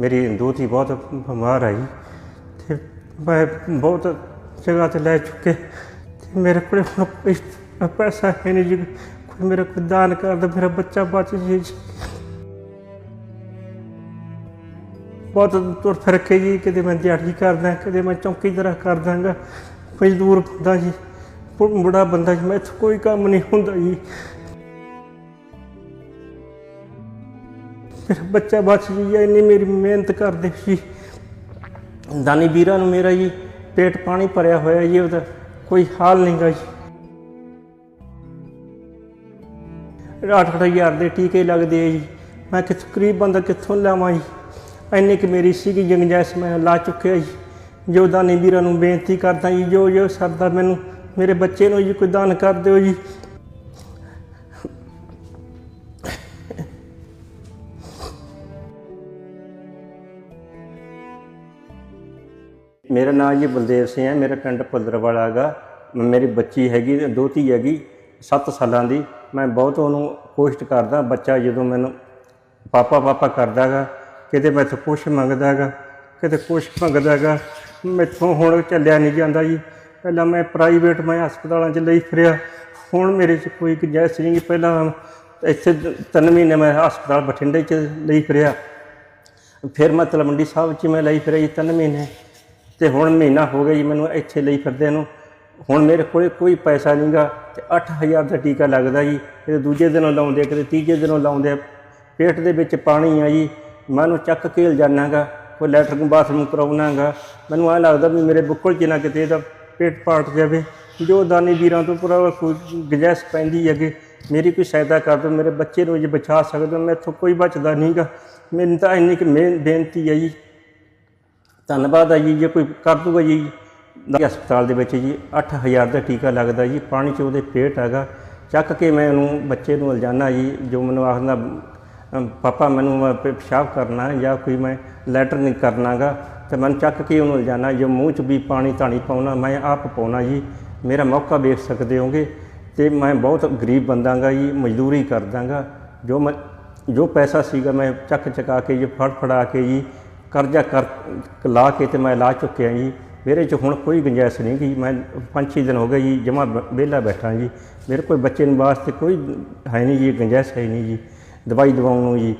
ਮੇਰੀ ਦੋਤੀ ਬਹੁਤ ਬਿਮਾਰ ਹੈ ਜੀ ਤੇ ਮੈਂ ਬਹੁਤ ਜਗ੍ਹਾ ਤੇ ਲੈ ਚੁੱਕੇ ਤੇ ਮੇਰੇ ਕੋਲ ਹੁਣ ਪੈਸਾ ਹੈ ਨਹੀਂ ਜੀ, ਕੋਈ ਮੇਰਾ ਕੋਈ ਦਾਨ ਕਰ ਦੇ, ਮੇਰਾ ਬੱਚਾ ਬਚ ਜੇ ਜੀ। ਬਹੁਤ ਤੁਰ ਫਿਰ ਕੇ ਜੀ ਕਦੇ ਮੈਂ ਦਿਹਾੜੀ ਕਰਦਾ ਕਦੇ ਮੈਂ ਚੌਕੀਦਾਰਾ ਕਰ ਦਾਂਗਾ ਮਜ਼ਦੂਰ ਬੰਦਾ ਜੀ ਬੁੜਾ ਬੰਦਾ ਜੀ ਮੈਥੋਂ ਕੋਈ ਕੰਮ ਨਹੀਂ ਹੁੰਦਾ ਜੀ। ਮੇਰਾ ਬੱਚਾ ਬਚ ਜੀ ਇੰਨੀ ਮੇਰੀ ਮਿਹਨਤ ਕਰਦੇ ਸੀ। ਦਾਨੀ ਵੀਰਾਂ ਨੂੰ ਮੇਰਾ ਜੀ ਪੇਟ ਪਾਣੀ ਭਰਿਆ ਹੋਇਆ ਜੀ, ਉਹਦਾ ਕੋਈ ਹਾਲ ਨਹੀਂਗਾ ਜੀ। ਅੱਠ ਅੱਠ ਹਜ਼ਾਰ ਦੇ ਟੀਕੇ ਲੱਗਦੇ ਆ ਜੀ। ਮੈਂ ਕਿਥ ਗਰੀਬ ਬੰਦਾ ਕਿੱਥੋਂ ਲਾਵਾਂ ਜੀ? ਇੰਨੀ ਕਿ ਮੇਰੀ ਸੀਗੀ ਜੰਗਜੈਸ ਮੈਂ ਲਾ ਚੁੱਕਿਆ ਜੀ। ਜੋ ਦਾਨੀ ਵੀਰਾਂ ਨੂੰ ਬੇਨਤੀ ਕਰਦਾ ਜੀ, ਜੋ ਜੋ ਸਰਦਾ ਮੈਨੂੰ ਮੇਰੇ ਬੱਚੇ ਨੂੰ ਜੀ, ਕੋਈ ਦਾਨ ਕਰ ਦਿਓ ਜੀ। ਮੇਰਾ ਨਾਮ ਜੀ ਬਲਦੇਵ ਸਿੰਘ ਹੈ, ਮੇਰਾ ਪਿੰਡ ਪੁੱਲਰਵਾਲਾ ਹੈਗਾ। ਮੇਰੀ ਬੱਚੀ ਹੈਗੀ ਦੋਤੀ ਹੈਗੀ 7 ਸਾਲਾਂ ਦੀ। ਮੈਂ ਬਹੁਤ ਉਹਨੂੰ ਕੋਸ਼ਿਸ਼ ਕਰਦਾ, ਬੱਚਾ ਜਦੋਂ ਮੈਨੂੰ ਪਾਪਾ ਪਾਪਾ ਕਰਦਾ ਹੈਗਾ, ਕਿਤੇ ਮੈਥੋਂ ਕੁਛ ਮੰਗਦਾ ਹੈਗਾ, ਕਿਤੇ ਕੁਛ ਮੰਗਦਾ ਹੈਗਾ, ਮੈਥੋਂ ਹੁਣ ਚੱਲਿਆ ਨਹੀਂ ਜਾਂਦਾ ਜੀ। ਪਹਿਲਾਂ ਮੈਂ ਪ੍ਰਾਈਵੇਟ ਮੈਂ ਹਸਪਤਾਲਾਂ 'ਚ ਲਈ ਫਿਰਿਆ। ਹੁਣ ਮੇਰੇ 'ਚ ਕੋਈ ਗੁੰਜਾਇਸ਼ ਨਹੀਂ ਪਹਿਲਾਂ ਇੱਥੇ ਦ- ਤਿੰਨ ਮਹੀਨੇ ਮੈਂ ਹਸਪਤਾਲ ਬਠਿੰਡੇ 'ਚ ਲਈ ਫਿਰਿਆ। ਫਿਰ ਮੈਂ ਤਲਵੰਡੀ ਸਾਹਿਬ 'ਚ ਮੈਂ ਲਈ ਫਿਰਿਆ ਜੀ ਤਿੰਨ ਮਹੀਨੇ। ਤੇ ਹੁਣ ਮਹੀਨਾ ਹੋ ਗਿਆ ਜੀ ਮੈਨੂੰ ਇੱਥੇ ਲਈ ਫਿਰਦੇ ਨੂੰ। ਹੁਣ ਮੇਰੇ ਕੋਲ ਕੋਈ ਪੈਸਾ ਨਹੀਂਗਾ ਤੇ 8000 ਦਾ ਟੀਕਾ ਲੱਗਦਾ ਜੀ। ਕਿਤੇ ਦੂਜੇ ਦਿਨੋਂ ਲਾਉਂਦੇ ਆ, ਕਿਤੇ ਤੀਜੇ ਦਿਨੋਂ ਲਾਉਂਦੇ। ਆ। ਪੇਟ ਦੇ ਵਿੱਚ ਪਾਣੀ ਆ ਜੀ। ਮੈਂ ਉਹਨੂੰ ਚੱਕ ਕੇ ਲਿਜਾਨਾਗਾ ਕੋਈ ਲੈਟਰਿੰਗ ਬਾਥਰੂਮ ਕਰਾਉਣਾਗਾ ਮੈਨੂੰ ਐ ਲੱਗਦਾ ਵੀ ਮੇਰੇ ਬੁੱਕਲ 'ਚ ਨਾ ਕਿਤੇ ਇਹਦਾ ਪੇਟ ਪਾਟ ਜਾਵੇ। ਜੋ ਦਾਨੀ ਵੀਰਾਂ ਤੋਂ ਪੂਰਾ ਕੋਈ ਪੈਂਦੀ ਹੈਗੇ ਮੇਰੀ ਕੋਈ ਸਹਾਇਤਾ ਕਰ ਦਿਓ ਮੇਰੇ ਬੱਚੇ ਨੂੰ ਜੇ ਬਚਾ ਸਕਦੇ ਹੋ ਮੈਥੋਂ ਕੋਈ ਬਚਦਾ ਨਹੀਂਗਾ ਮੈਨੂੰ ਤਾਂ ਇੰਨੀ ਕਿ ਬੇਨਤੀ ਹੈ ਜੀ। ਧੰਨਵਾਦ ਆ ਜੀ, ਜੇ ਕੋਈ ਕਰ ਦੂਗਾ ਜੀ। ਹਸਪਤਾਲ ਦੇ ਵਿੱਚ ਜੀ 8000 ਦਾ ਟੀਕਾ ਲੱਗਦਾ ਜੀ, ਪਾਣੀ 'ਚ ਉਹਦੇ ਪੇਟ ਹੈਗਾ। ਚੱਕ ਕੇ ਮੈਂ ਉਹਨੂੰ, ਬੱਚੇ ਨੂੰ ਲਿਜਾਨਾ ਜੀ, ਜੋ ਮੈਨੂੰ ਆਖਦਾ ਪਾਪਾ ਮੈਨੂੰ ਮੈਂ ਪਿਸ਼ਾਬ ਕਰਨਾ ਜਾਂ ਕੋਈ ਮੈਂ ਲੈਟਰ ਨਹੀਂ ਕਰਨਾਗਾ ਤੇ ਮੈਨੂੰ ਚੱਕ ਕੇ ਉਹਨੂੰ ਲਿਜਾਨਾ, ਜੋ ਮੂੰਹ 'ਚ ਵੀ ਪਾਣੀ ਧਾਣੀ ਪਾਉਣਾ, ਮੈਂ ਆਪ ਪਾਉਣਾ ਜੀ। ਮੇਰਾ ਮੌਕਾ ਵੇਖ ਸਕਦੇ ਹੋਗੇ, ਤੇ ਮੈਂ ਬਹੁਤ ਗਰੀਬ ਬੰਦਾਗਾ ਜੀ, ਮਜ਼ਦੂਰੀ ਕਰਦਾਗਾ ਜੋ ਮੈਂ, ਜੋ ਪੈਸਾ ਸੀਗਾ ਮੈਂ ਚੱਕ ਚਕਾ ਕੇ, ਜੀ ਫੜ ਫੜਾ ਕੇ ਜੀ ਕਰਜ਼ਾ ਕਰ ਲਾ ਕੇ ਤੇ ਮੈਂ ਲਾ ਚੁੱਕਿਆ ਜੀ। ਮੇਰੇ 'ਚ ਹੁਣ ਕੋਈ ਗੁੰਜਾਇਸ਼ ਨਹੀਂ ਗਈ ਮੈਂ ਪੰਜ ਛੇ ਦਿਨ ਹੋ ਗਏ ਜੀ, ਜਮਾ ਵਿਹਲਾ ਬੈਠਾ ਜੀ। ਮੇਰੇ ਕੋਈ ਬੱਚੇ ਨੂੰ ਵਾਸਤੇ ਕੋਈ ਹੈ ਨਹੀਂ ਜੀ, ਗੁੰਜਾਇਸ਼ ਹੈ ਨਹੀਂ ਜੀ। ਦਵਾਈ ਦਵਾਉਣ ਨੂੰ ਜੀ।